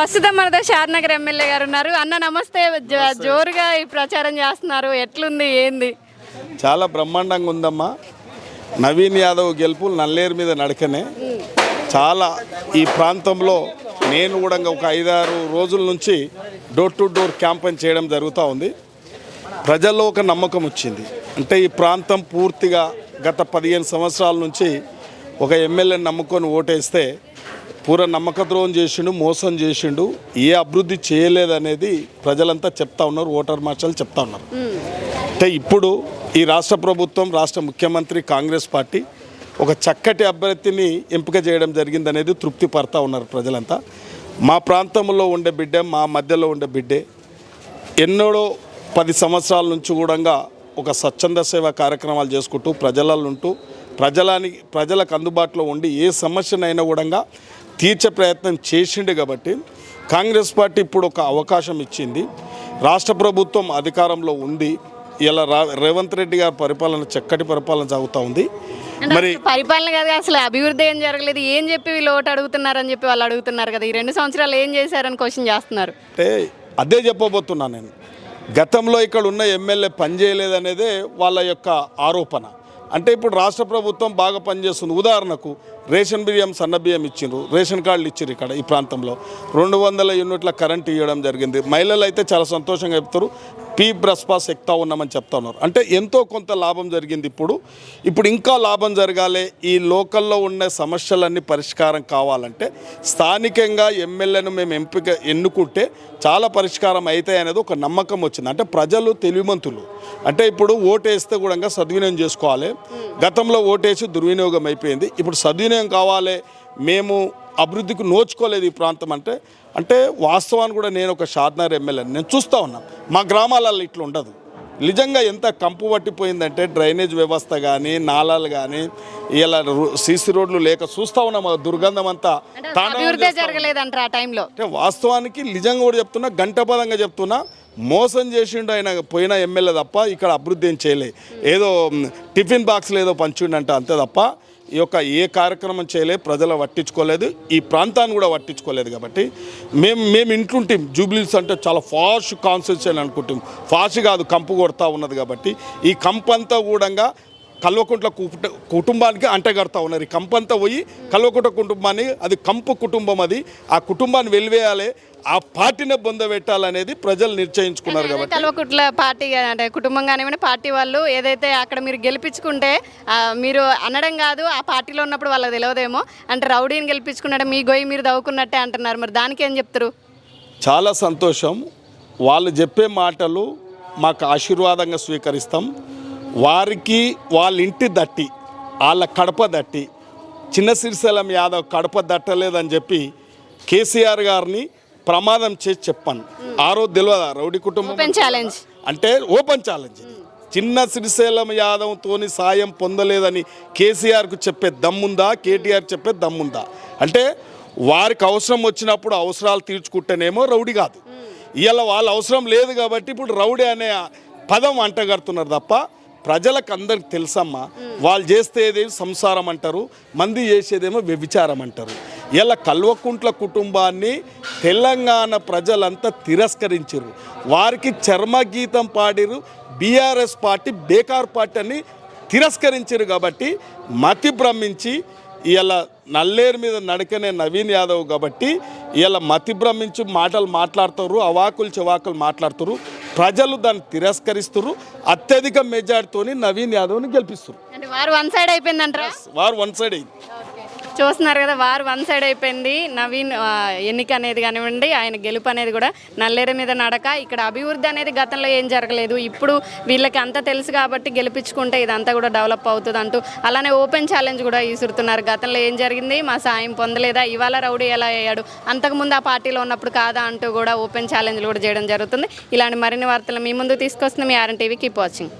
ప్రస్తుతం మనతో షాద్నగర్ ఎమ్మెల్యే గారు ఉన్నారు. అన్న నమస్తే. జోరుగా ఈ ప్రచారం చేస్తున్నారు. ఎట్లుంది? ఏంది? చాలా బ్రహ్మాండంగా ఉందమ్మా. నవీన్ యాదవ్ గెలుపు నల్లేరు మీద నడకనే. చాలా ఈ ప్రాంతంలో నేను కూడా ఒక ఐదారు రోజుల నుంచి డోర్ టు డోర్ క్యాంపెయిన్ చేయడం జరుగుతూ ఉంది. ప్రజల్లో ఒక నమ్మకం వచ్చింది. అంటే ఈ ప్రాంతం పూర్తిగా గత పదిహేను సంవత్సరాల నుంచి ఒక ఎమ్మెల్యేని నమ్ముకొని ఓటేస్తే పూర్వ నమ్మక ద్రోహం చేసిండు మోసం చేసిండు ఏ అభివృద్ధి చేయలేదనేది ప్రజలంతా చెప్తా ఉన్నారు ఓటర్ మార్షల్ చెప్తా ఉన్నారు. అంటే ఇప్పుడు ఈ రాష్ట్ర ప్రభుత్వం రాష్ట్ర ముఖ్యమంత్రి కాంగ్రెస్ పార్టీ ఒక చక్కటి అభ్యర్థిని ఎంపిక చేయడం జరిగిందనేది తృప్తి పడతా ఉన్నారు ప్రజలంతా. మా ప్రాంతంలో ఉండే బిడ్డే మా మధ్యలో ఉండే బిడ్డే ఎన్నడో పది సంవత్సరాల నుంచి కూడా ఒక స్వచ్ఛంద సేవ కార్యక్రమాలు చేసుకుంటూ ప్రజలలో ఉంటూ ప్రజలానికి ప్రజలకు అందుబాటులో ఉండి ఏ సమస్యనైనా కూడా తీర్చే ప్రయత్నం చేసిండు కాబట్టి కాంగ్రెస్ పార్టీ ఇప్పుడు ఒక అవకాశం ఇచ్చింది. రాష్ట్ర ప్రభుత్వం అధికారంలో ఉంది. ఇలా రా రేవంత్ రెడ్డి గారి పరిపాలన చక్కటి పరిపాలన సాగుతూ ఉంది. మరి పరిపాలన కదా అసలు అభివృద్ధి ఏం జరగలేదు. ఏం చెప్పి వీళ్ళు ఓటు అడుగుతున్నారని చెప్పి వాళ్ళు అడుగుతున్నారు కదా. ఈ రెండు సంవత్సరాలు ఏం చేశారని క్వశ్చన్ చేస్తున్నారు. అంటే అదే చెప్పబోతున్నా నేను. గతంలో ఇక్కడ ఉన్న ఎమ్మెల్యే పనిచేయలేదనేదే వాళ్ళ యొక్క ఆరోపణ. అంటే ఇప్పుడు రాష్ట్ర ప్రభుత్వం బాగా పనిచేస్తుంది. ఉదాహరణకు రేషన్ బియ్యం సన్న బియ్యం ఇచ్చిండ్రు. రేషన్ కార్డులు ఇచ్చారు ఇక్కడ ఈ ప్రాంతంలో. రెండు వందల యూనిట్ల కరెంట్ ఇవ్వడం జరిగింది. మహిళలు అయితే చాలా సంతోషంగా చెప్తారు. పీ బ్రస్ పాస్ ఉన్నామని చెప్తా ఉన్నారు. అంటే ఎంతో కొంత లాభం జరిగింది ఇప్పుడు. ఇప్పుడు ఇంకా లాభం జరగాలి. ఈ లోకల్లో ఉన్న సమస్యలన్నీ పరిష్కారం కావాలంటే స్థానికంగా ఎమ్మెల్యేను మేము ఎంపిక ఎన్నుకుంటే చాలా పరిష్కారం అవుతాయి అనేది ఒక నమ్మకం వచ్చింది. అంటే ప్రజలు తెలివిమంతులు. అంటే ఇప్పుడు ఓటేస్తే కూడా సద్వినియోగం చేసుకోవాలి. గతంలో ఓటేసి దుర్వినియోగం అయిపోయింది. ఇప్పుడు సద్వినియోగం కావాలి. మేము అభివృద్ధికి నోచుకోలేదు ఈ ప్రాంతం అంటే అంటే వాస్తవాన్ని కూడా నేను ఒక షాద్నగర్ ఎమ్మెల్యే నేను చూస్తూ ఉన్నాను మా గ్రామాలలో ఇట్లా ఉండదు. నిజంగా ఎంత కంపు పట్టిపోయిందంటే డ్రైనేజ్ వ్యవస్థ కానీ నాలాలు కానీ ఇలా సీసీ రోడ్లు లేక చూస్తూ ఉన్నాం దుర్గంధం అంతా. జరగలేదంటారు ఆ టైంలో. అంటే వాస్తవానికి నిజంగా కూడా చెప్తున్నా గంటపదంగా చెప్తున్నా మోసం చేసిండు ఆయన పోయిన ఎమ్మెల్యే తప్ప ఇక్కడ అభివృద్ధి ఏం చేయలే. ఏదో టిఫిన్ బాక్స్లు ఏదో పంచిండంట అంతే తప్ప ఈ యొక్క ఏ కార్యక్రమం చేయలేదు ప్రజలు పట్టించుకోలేదు. ఈ ప్రాంతాన్ని కూడా పట్టించుకోలేదు కాబట్టి మేము మేము ఇంట్లుంటాం జూబ్లీస్ అంటే చాలా ఫాస్ట్ కాన్స్టిట్యూషన్ అనుకుంటాం ఫాస్ట్ కాదు కంపు కొడతా ఉన్నది కాబట్టి ఈ కంపు అంతా కూడా కల్వకుంట్ల కుట- కుటుంబానికి అంటగడతా ఉన్నారు. ఈ కంపంతా పోయి కల్వకుంట కుటుంబాన్ని అది కంపు కుటుంబం అది. ఆ కుటుంబాన్ని వెలివేయాలి. ఆ పార్టీని బొందబెట్టాలనేది ప్రజలు నిశ్చయించుకున్నారు కాబట్టి. కల్వకుట్ల పార్టీ అంటే కుటుంబం కానివ్వండి పార్టీ వాళ్ళు ఏదైతే అక్కడ మీరు గెలిపించుకుంటే మీరు అనడం కాదు ఆ పార్టీలో ఉన్నప్పుడు వాళ్ళకి తెలియదేమో అంటే రౌడీని గెలిపించుకున్నట్టు మీ గొయ్యి మీరు దవ్వుకున్నట్టే అంటున్నారు. మరి దానికి ఏం చెప్తారు? చాలా సంతోషం. వాళ్ళు చెప్పే మాటలు మాకు ఆశీర్వాదంగా స్వీకరిస్తాం. వారికి వాళ్ళ ఇంటి దట్టి వాళ్ళ కడప దట్టి చిన్న శ్రీశైలం యాదవ్ కడప దట్టలేదని చెప్పి కేసీఆర్ గారిని ప్రమాదం చేసి చెప్పాను. ఆ రోజు తెలియదా రౌడీ కుటుంబం ఛాలెంజ్ అంటే ఓపెన్ ఛాలెంజ్ చిన్న శ్రీశైలం యాదవ్తోని సాయం పొందలేదని కేసీఆర్కు చెప్పే దమ్ముందా? కేటీఆర్ చెప్పే దమ్ముందా? అంటే వారికి అవసరం వచ్చినప్పుడు అవసరాలు తీర్చుకుంటేనేమో రౌడీ కాదు. ఇవాళ వాళ్ళ అవసరం లేదు కాబట్టి ఇప్పుడు రౌడీ అనే పదం అంటగడుతున్నారు తప్ప ప్రజలకు అందరికి తెలుసమ్మా వాళ్ళు చేస్తేదేమో సంసారం అంటారు మంది చేసేదేమో వ్యభిచారం అంటారు. ఇలా కల్వకుంట్ల కుటుంబాన్ని తెలంగాణ ప్రజలంతా తిరస్కరించారు వారికి చర్మగీతం పాడిరు బీఆర్ఎస్ పార్టీ బేకార్ పార్టీ అని తిరస్కరించారు కాబట్టి మతి భ్రమించి ఇలా నల్లేరు మీద నడకనే నవీన్ యాదవ్ కాబట్టి ఇలా మతి భ్రమించి మాటలు మాట్లాడుతారు అవాకులు చెవాకులు మాట్లాడుతారు ప్రజలు దాన్ని తిరస్కరిస్తారు అత్యధిక మెజార్టీతోని నవీన్ యాదవ్ని గెలిపిస్తారు వారు వన్ సైడ్ అయిపోయిందంటారా? వారు వన్ సైడ్ అయింది. చూస్తున్నారు కదా వారు వన్ సైడ్ అయిపోయింది. నవీన్ ఎన్నిక అనేది కానివ్వండి ఆయన గెలుపు అనేది కూడా నల్లేరు మీద నడక. ఇక్కడ అభివృద్ధి అనేది గతంలో ఏం జరగలేదు. ఇప్పుడు వీళ్ళకి అంతా తెలుసు కాబట్టి గెలిపించుకుంటే ఇదంతా కూడా డెవలప్ అవుతుంది అంటూ అలానే ఓపెన్ ఛాలెంజ్ కూడా ఈసురుతున్నారు గతంలో ఏం జరిగింది? మా సాయం పొందలేదా? ఇవాళ రౌడీ ఎలా అయ్యాడు? అంతకుముందు ఆ పార్టీలో ఉన్నప్పుడు కాదా అంటూ కూడా ఓపెన్ ఛాలెంజ్లు కూడా చేయడం జరుగుతుంది. ఇలాంటి మరిన్ని వార్తలు మీ ముందు తీసుకొస్తుంది మీ ఆర్ఎన్ టీవీ. Keep watching.